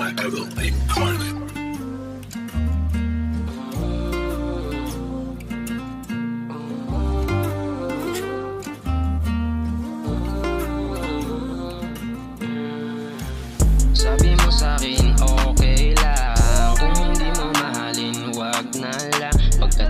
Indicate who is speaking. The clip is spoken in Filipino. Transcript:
Speaker 1: my heavenly planet. Sabi mo sa akin, okay lang Kung hindi mo mahalin, wag na lang Pagkat